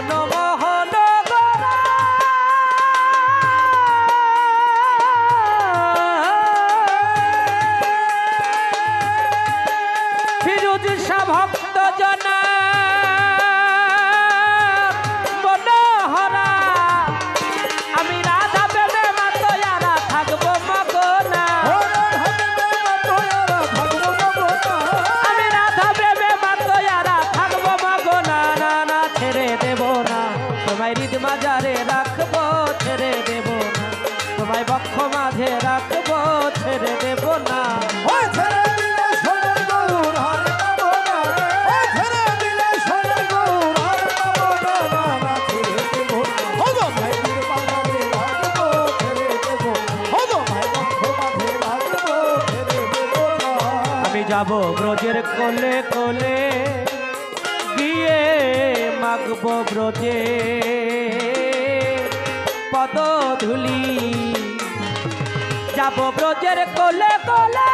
ভুবন যাব ব্রজের কোলে কোলে। গিয়ে মাগব ব্রজে। পদধূলি যাব ব্রজের কোলে কোলে।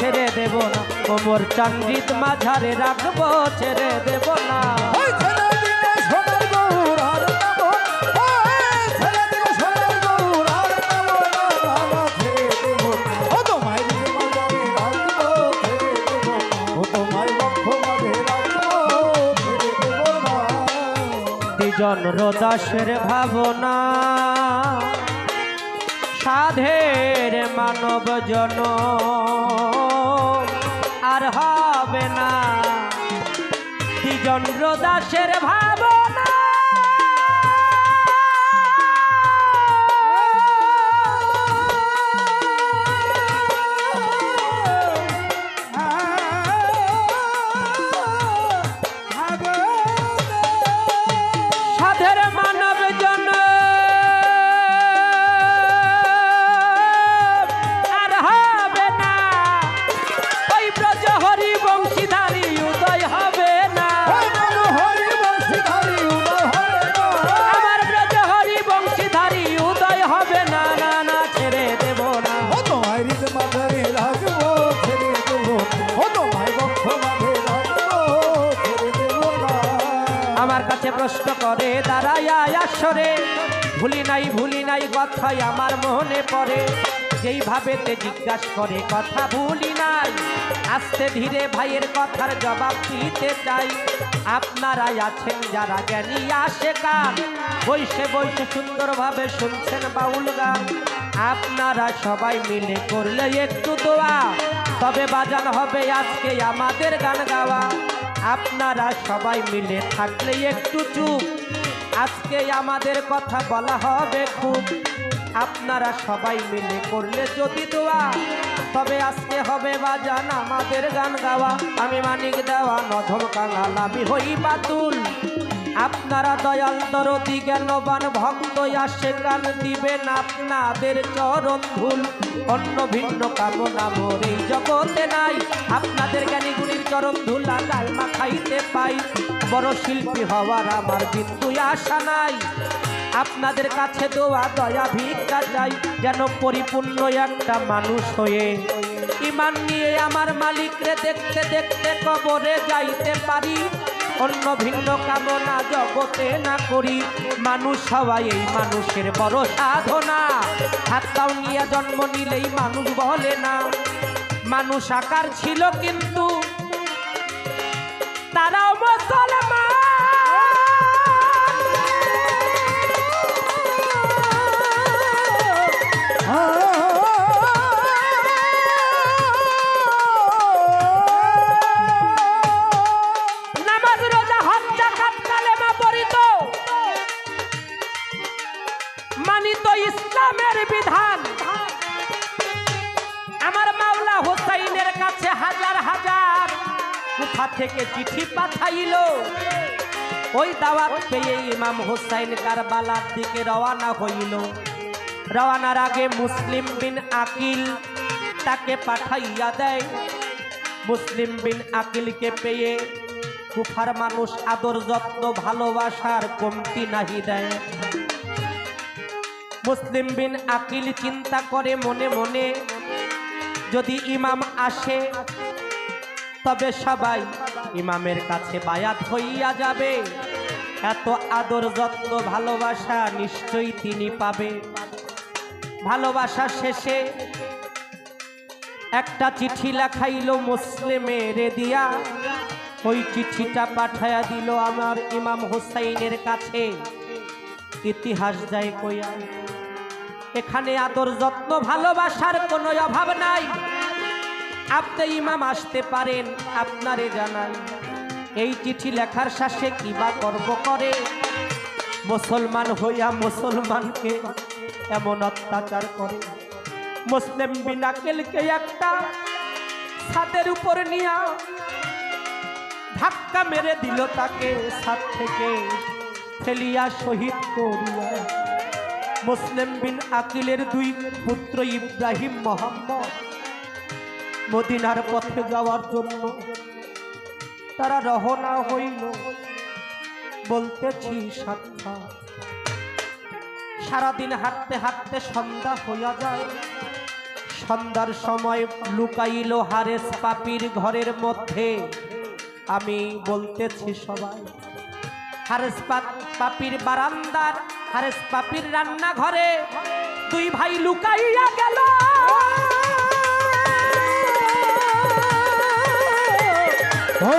ছেড়ে দেব না। কোমর চান্দিত মাঝারে রাখব ছেড়ে দেব না। দ্বিজন রদাসের ভাবনা সাধের মানব জন। আর হবে না। দ্বিজন দাসের ভাবনা। কাছে প্রশ্ন করে, দাঁড়াইয়া আসরে। ভুলি নাই ভুলি নাই কথাই আমার মনে পড়ে। যেই ভাবেতে জিজ্ঞাসা করে, কথা ভুলি নাই। আস্তে ধীরে ভাইয়ের কথার জবাব দিতে চাই। আপনারাই আছেন যারা জ্ঞানী আসে কান বৈশে বৈশে সুন্দরভাবে শুনছেন বাউল গান। আপনারা সবাই মিলে করলে একটু দোয়া। তবে বাজান হবে আজকে আমাদের গান গাওয়া। আপনারা সবাই মিলে থাকলে একটু চুপ। আজকে আমাদের কথা বলা হবে খুব। আপনারা সবাই মিলে করলে যদি দোয়া, তবে আজকে হবে বাজান আমাদের গান গাওয়া। আমি মানিক দেওয়া নধম কাঙাল হই বাতুল। আপনারা দয়াল দরদি জ্ঞানবান ভক্ত আসে গান দিবেন আপনাদের চরণ ধুল। অন্য ভিন্ন কামনা মোর জগতে নাই। আপনাদের জ্ঞানী গুণীর চরণ ধুলা গাল খাইতে পাই। বড় শিল্পী হওয়ার আমার বিন্দু আশা নাই। আপনাদের কাছে দোয়া, দয়া, ভিক্ষা চাই, যেন পরিপূর্ণ একটা মানুষ হয়ে। ইমান নিয়ে আমার মালিকরে দেখতে দেখতে কবরে যাইতে পারি। অন্য ভিন্ন কামনা জগতে না করি। মানুষ হওয়া এই মানুষের বড় সাধনা। হাতটাও নিয়ে জন্ম নিলেই মানুষ বলে না। মানুষ আকার ছিল কিন্তু তারাও ইসলামের কোথা থেকে চিঠি পাঠাইল। ওই দাওয়াত পেয়ে ইমাম হোসাইন কারবালার দিকে রওয়ানা হইল। রওয়ানার আগে মুসলিম বিন আকিল তাকে পাঠাইয়া দেয়। মুসলিম বিন আকিলকে পেয়ে কুফার মানুষ আদর যত্ন ভালোবাসার কমতি নাহি দেয়। মুসলিম বিন আকিল চিন্তা করে মনে মনে, যদি ইমাম আসে তবে সবাই ইমামের কাছে বায়াত হইয়া যাবে। এত আদর, যত্ন, ভালোবাসা নিশ্চয়ই তিনি পাবে। ভালোবাসা শেষে একটা চিঠি লেখাইল মুসলিমের দিয়া। ওই চিঠিটা পাঠায়া দিল আমার ইমাম হুসাইনের কাছে। ইতিহাস যায় কইয়া, এখানে আদর, যত্ন, ভালোবাসার কোনো অভাব নাই। আপনি ইমাম আসতে পারেন, আপনারে জানান। এই চিঠি লেখার শেষে কি বা কর্ম করে? মুসলমান হইয়া মুসলমানকে এমন অত্যাচার করে। মুসলিম বিনাকেলকে একটা ছাদের উপর নিয়া ধাক্কা মেরে দিল তাকে ছাদ থেকে, ফেলিয়া শহীদ করিয়া। মুসলিম বিন আকিলের দুই পুত্র ইব্রাহিম মোহাম্মদ মদিনার পথে যাওয়ার জন্য। তারা রহনা হইল। বলতেছি সাক্ষাৎ সারাদিন হাঁটতে হাঁটতে সন্ধ্যা হইয়া যায়। সন্ধ্যার সময় লুকাইল হারেস পাপির ঘরের মধ্যে। আমি বলতেছি সবাই, হারেস পাপির বারান্দার হারেস পাপির রান্নাঘরে দুই ভাই লুকাইয়া গেল। সারাদিন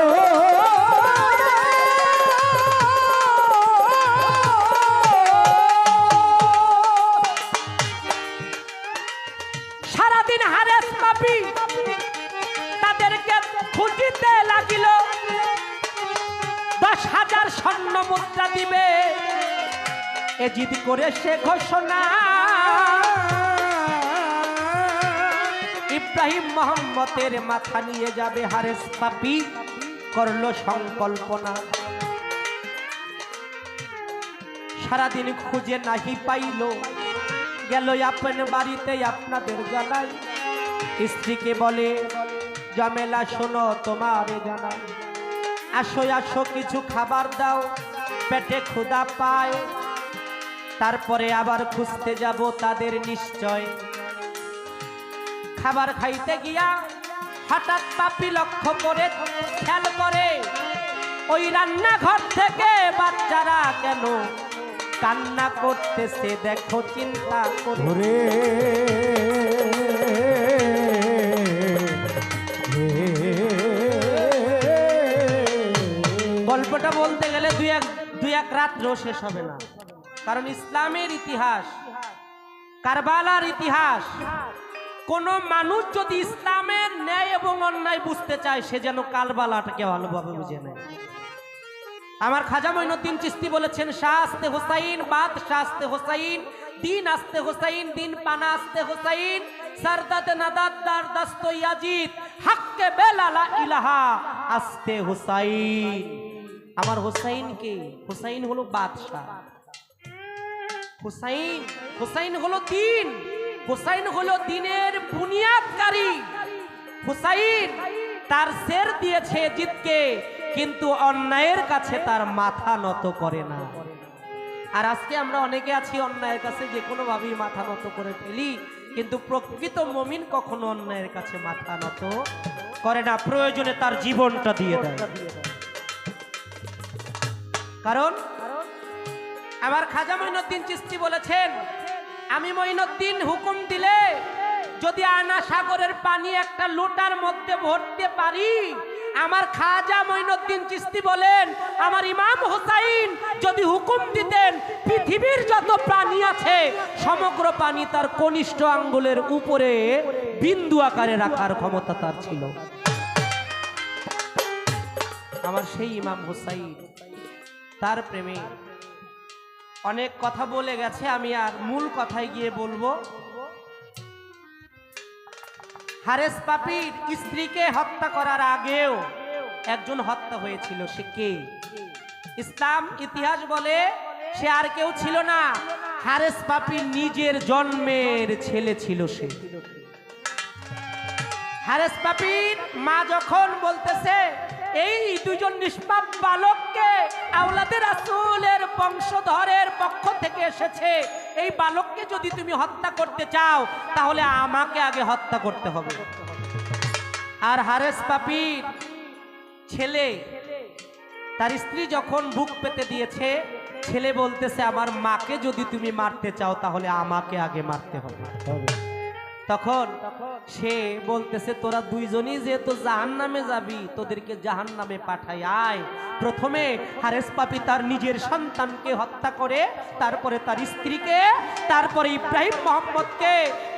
হারেস পাপি তাদেরকে খুঁজিতে লাগিল। দশ হাজার স্বর্ণ মুদ্রা দিবে। এ করে সে ঘোষণা। ইব্রাহিম মোহাম্মতের মাথা নিয়ে যাবে হারেস পাপি করল সংকল্পনা। সারাদিন খুঁজে নাহি পাইল। গেল আপন বাড়িতে আপনাদের জানাই। স্ত্রীকে বলে, জমেলা শোনো তোমার জানাই। আসো আসো, কিছু খাবার দাও, পেটে ক্ষুদা পায়। তারপরে আবার খুঁজতে যাব তাদের নিশ্চয়। খাবার খাইতে গিয়া হঠাৎ পাপি লক্ষ্য করে খেয়াল করে ওই রান্নাঘর থেকে বাচ্চারা কেন কান্না করতেছে? দেখো চিন্তা করে। গল্পটা বলতে গেলে দুই এক দুই এক রাত্রেও শেষ হবে না। কারণ ইসলামের ইতিহাস কারবালার ইতিহাস কোন মানুষ যদি ইসলামের ন্যায় এবং অন্যায় বুঝতে চায়, সে যেন কারবালাটাকে ভালোভাবে বুঝে নেয়। আমার খাজা মঈনুদ্দিন চিস্তি বলেছেন, শাহ আস্তে হোসাইন, বাদ শাহ আস্তে হোসাইন, দিন আসতে হোসাইন, দিন পানা আস্তে হোসাইন দার দস্ত ইয়াজিদ, হাক্কে বেলালা ইলাহা আস্তে হোসাইন। আমার হোসাইন কে? হোসাইন হলো বাদশাহ। হুসাইন হুসাইন হলো দিন। হুসাইন হলো দিনের বুনিয়াদকারী। হুসাইন তার সের দিয়েছে জিতকে, কিন্তু অন্যায়ের কাছে তার মাথা নত করে না। আর আজকে আমরা অনেকে আছি অন্যায়ের কাছে, যে কোনো ভাবেই মাথা নত করে ফেলি, কিন্তু প্রকৃত মমিন কখনো অন্যায়ের কাছে মাথা নত করে না। প্রয়োজনে তার জীবনটা দিয়ে দেয়। কারণ আমার খাজা মঈনুদ্দিন চিস্তি বলেছেন, আমি মঈনুদ্দিন হুকুম দিলে যদি আনা সাগরের পানি একটা লোটার মধ্যে ভরতে পারি, আমার খাজা মঈনুদ্দিন চিস্তি বলেন, আমার ইমাম হুসাইন যদি হুকুম দিতেন, পৃথিবীর যত প্রাণী আছে, সমগ্র পানি তার কনিষ্ঠ আঙ্গুলের উপরে বিন্দু আকারে রাখার ক্ষমতা তার ছিল। আমার সেই ইমাম হুসাইন, তার প্রেমে অনেক কথা বলে গেছে, আমি আর মূল কথায় গিয়ে বলব হারেস পাপির স্ত্রীকে হত্যা করার আগেও একজন হত্যা হয়েছিল, সে কে? ইসলাম ইতিহাস বলে সে আর কেউ ছিল না। হারেস পাপির নিজের জন্মের ছেলে ছিল সে। হারেস পাপির মা যখন বলতেছে এই দুজন নিষ্পাপ বালককে আওলাদের রাসূলের বংশধরের পক্ষ থেকে এসেছে। এই বালককে যদি তুমি হত্যা করতে চাও, তাহলে আমাকে আগে হত্যা করতে হবে। আর হারেস পাপির ছেলে, তার স্ত্রী যখন বুক পেতে দিয়েছে, ছেলে বলতেছে, আমার মাকে যদি তুমি মারতে চাও, তাহলে আমাকে আগে মারতে হবে। তখন সে বলতেছে, তোরা দুইজনই যেহেতু জাহান নামে যাবি, তোদেরকে জাহান নামে পাঠাই আয়। প্রথমে হারেস পাপি তার নিজের সন্তানকে হত্যা করে, তারপরে তার স্ত্রীকে, তারপরে ইব্রাহিম মোহাম্মদকে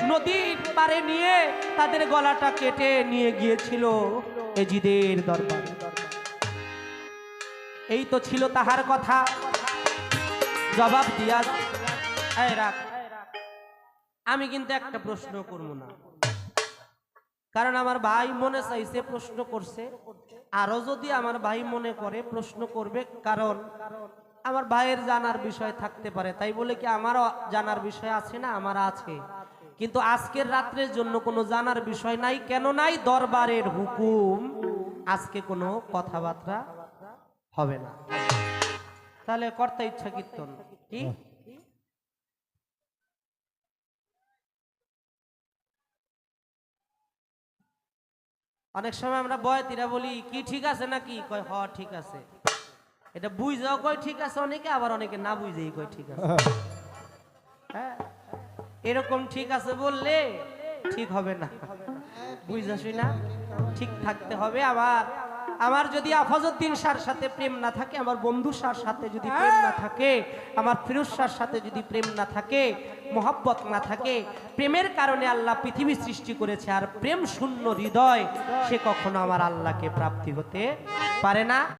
নদীর পারে নিয়ে তাদের গলাটা কেটে নিয়ে গিয়েছিল এজিদের দরবারে। এই তো ছিল তাহার কথা। জবাব দিয়া রাখ। আমি কিন্তু একটা প্রশ্ন করব না। কারণ আমার ভাই মনে চাইছে, প্রশ্ন করছে। আরও যদি আমার ভাই মনে করে, প্রশ্ন করবে, কারণ আমার ভাইয়ের জানার বিষয় থাকতে পারে। তাই বলে কি আমারও জানার বিষয় আছে না? আমার আছে। কিন্তু আজকের রাত্রের জন্য কোনো জানার বিষয় নাই। কেন নাই? দরবারের হুকুম। আজকে কোনো কথাবার্তা হবে না। তাহলে কর্তা ইচ্ছা কীর্তন কি? অনেক সময় আমরা বয়তিরা বলি, কি ঠিক আছে নাকি? কয়, হ, ঠিক আছে। এটা বুঝাও, কয়, ঠিক আছে। অনেকে আবার অনেকে না বুঝেই কয়, ঠিক আছে। হ্যাঁ? এরকম ঠিক আছে বললে ঠিক হবে না। বুঝাসি না? ঠিক থাকতে হবে আবার। আমার যদি আফাজউদ্দিন সার সাথে প্রেম না থাকে, আমার বন্ধু সার সাথে যদি প্রেম না থাকে, আমার ফিরোজ সার সাথে যদি প্রেম না থাকে, মোহাব্বত না থাকে, প্রেমের কারণে আল্লাহ পৃথিবী সৃষ্টি করেছে আর প্রেম শূন্য হৃদয়, সে কখনো আমার আল্লাহকে প্রাপ্তি হতে পারে না।